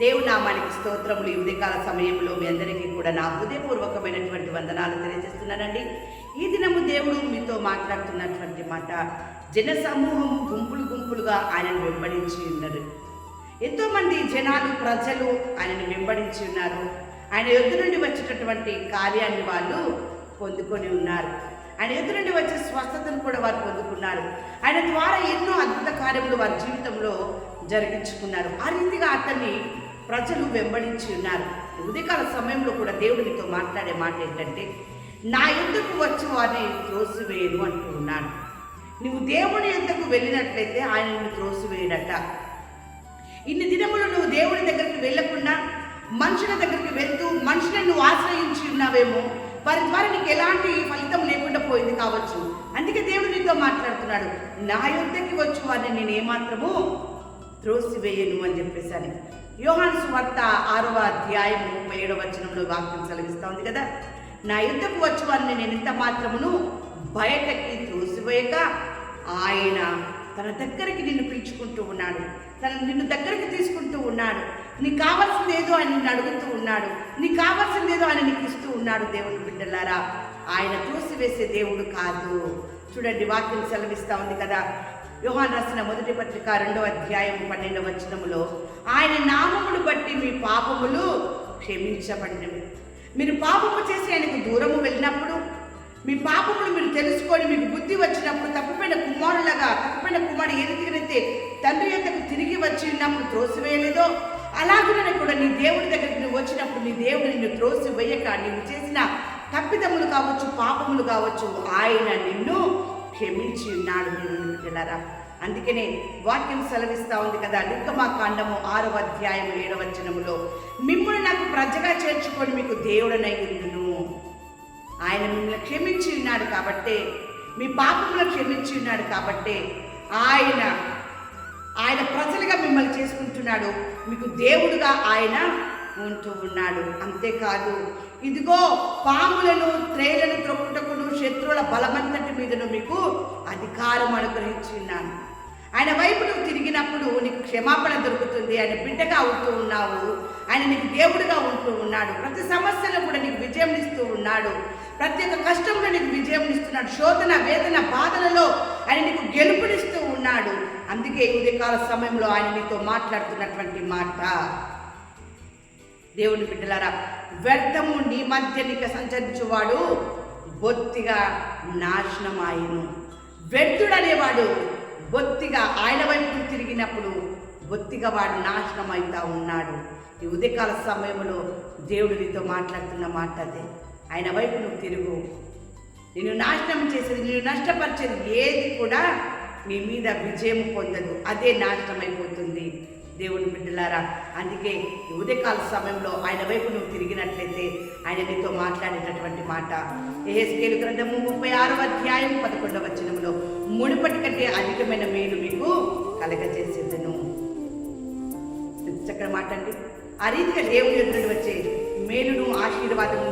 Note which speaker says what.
Speaker 1: దేవుని నామానికి స్తోత్రములు ఈ ఉదయకాల సమయంలో మీ అందరికీ కూడా నా హృదయపూర్వకమైనటువంటి వందనాలు తెలియజేస్తున్నానండి. ఈ దినము దేవుడు మీతో మాట్లాడుతున్నటువంటి మాట జన సమూహము గుంపులు గుంపులుగా ఆయనను వెంబడించి ఉన్నారు. ఎంతోమంది జనాలు ప్రజలు ఆయనను వెంబడించి ఉన్నారు. ఆయన ఎదురు నుండి వచ్చేటటువంటి కార్యాన్ని వాళ్ళు పొందుకొని ఉన్నారు. ఆయన ఎదురు నుండి వచ్చే స్వస్థతను కూడా వారు పొందుకున్నారు. ఆయన ద్వారా ఎన్నో అద్భుత కార్యములు వారి జీవితంలో జరిగించుకున్నారు. ఆ రీతిగా అతన్ని ప్రజలు వెంబడించి ఉన్నారు. ఉదయకాల సమయంలో కూడా దేవునితో మాట్లాడే మాట ఏంటంటే నా ఎందుకు వచ్చి వారిని త్రోసివేయను అంటూ ఉన్నాడు. నువ్వు దేవుని ఎందుకు వెళ్ళినట్లయితే ఆయన నిన్ను త్రోసివేయడట. ఇన్ని దినములు నువ్వు దేవుడి దగ్గరికి వెళ్ళకుండా మనుషుల దగ్గరికి వెళ్తూ మనుషులను నువ్వు ఆశ్రయించి ఉన్నావేమో వారి ద్వారా నీకు ఎలాంటి ఫలితం లేకుండా పోయింది కావచ్చు. అందుకే దేవుడు నీతో మాట్లాడుతున్నాడు. నా యుద్ధకి వచ్చి వారిని నేను ఏమాత్రము త్రోసివేయను అని చెప్పేసాను. యోహాను సువార్త ఆరవ అధ్యాయం ముప్పై ఏడవ వచనంలో వాక్యం సెలవిస్తూ ఉంది కదా? నా యుద్ధకు వచ్చి వారిని నేను ఇంత మాత్రమును బయటకి త్రోసివేయక ఆయన తన దగ్గరికి నిన్ను పిలుచుకుంటూ ఉన్నాడు. తన నిన్ను దగ్గరికి తీసుకుంటూ ఉన్నాడు. నీకు కావాల్సింది ఏదో ఆయన నిన్ను అడుగుతూ ఉన్నాడు. నీకు కావాల్సింది ఏదో ఆయన నీకు ఇస్తూ ఉన్నాడు దేవుని బిడ్డలారా. ఆయన తోసివేసే దేవుడు కాదు. చూడండి వాక్యం సెలవిస్తూ ఉంది కదా. యోహాన్ రాసిన మొదటి పత్రిక రెండవ అధ్యాయం పన్నెండవ వచనములో ఆయన నామమును బట్టి మీ పాపములు క్షమించబడినవి. మీరు పాపము చేసి ఆయనకు దూరము వెళ్ళినప్పుడు మీ పాపములు మీరు తెలుసుకొని మీకు బుద్ధి వచ్చినప్పుడు తప్పిపోయిన కుమారులగా తప్పిపోయిన కుమారుడు ఏ రీతిగానైతే తండ్రి యొక్కకు తిరిగి వచ్చి ఉన్నప్పుడు త్రోసివేయలేదో అలాగనే కూడా నీ దేవుడి దగ్గరికి నువ్వు వచ్చినప్పుడు నీ దేవుడు నిన్ను త్రోసి వేయక నీవు చేసిన తప్పిదములు కావచ్చు పాపములు కావచ్చు ఆయన నిన్ను క్షమించి ఉన్నాడు నేను అందుకనే వాక్యం సెలవిస్తా ఉంది కదా లిక్కమా కాండము ఆరవ అధ్యాయం ఏడవ వచనములో. మిమ్మల్ని నాకు ప్రజగా చేర్చుకొని మీకు దేవుడనై ఉండును. ఆయన మిమ్మల్ని క్షమించి ఉన్నాడు కాబట్టే మీ పాపములను క్షమించి ఉన్నాడు కాబట్టే ఆయన ఆయన ప్రజలుగా మిమ్మల్ని చేసుకుంటున్నాడు. మీకు దేవుడుగా ఆయన ఉంటూ ఉన్నాడు. అంతేకాదు ఇదిగో పాములను త్రేలను త్రొక్కుటకును శత్రువుల బలమంతటి మీదను మీకు అధికారం అనుగ్రహించున్నాను ఆయన వైపు నువ్వు తిరిగినప్పుడు నీకు క్షమాపణ దొరుకుతుంది. ఆయన బిడ్డగా అవుతూ ఉన్నావు. ఆయన నీకు దేవుడిగా ఉంటూ ఉన్నాడు. ప్రతి సమస్యలో కూడా నీకు విజయం ఇస్తూ ఉన్నాడు. ప్రతి ఒక్క కష్టంలో నీకు విజయం ఇస్తున్నాడు. శోధన వేదన బాధలలో ఆయన నీకు గెలుపునిస్తూ ఉన్నాడు. అందుకే ఉదయకాల సమయంలో ఆయన నీతో మాట్లాడుతున్నటువంటి మాట. దేవుని బిడ్డలారా వ్యర్థము నీ మధ్య నీకు సంచరించువాడు బొత్తిగా నాశనమాయను. వ్యర్థుడనేవాడు బొత్తిగా ఆయన వైపు తిరిగినప్పుడు బొత్తిగా వాడు నాశనం ఉన్నాడు. ఈ ఉదయకాల సమయంలో దేవుడు నీతో మాట్లాడుతున్న మాట అదే ఆయన వైపు నువ్వు తిరుగు. నేను నాశనం చేసేది నేను నష్టపరిచేది ఏది కూడా నీ మీద విజయం పొందదు. అదే నాశనం అయిపోతుంది దేవుని బిడ్డలారా అందుకే ఉదయకాల సమయంలో ఆయన వైపు నువ్వు తిరిగినట్లయితే ఆయన నీతో మాట్లాడేటటువంటి మాట. ఏహెస్కేలు గ్రంథము ముప్పై ఆరవ అధ్యాయం పదకొండవ వచనంలో మునుపటి కంటే అధికమైన మేలు మీకు కలగజేసేదను. చక్కని మాట అండి. ఆ రీతిగా దేవుని ఎదురు వచ్చే మేలును ఆశీర్వాదం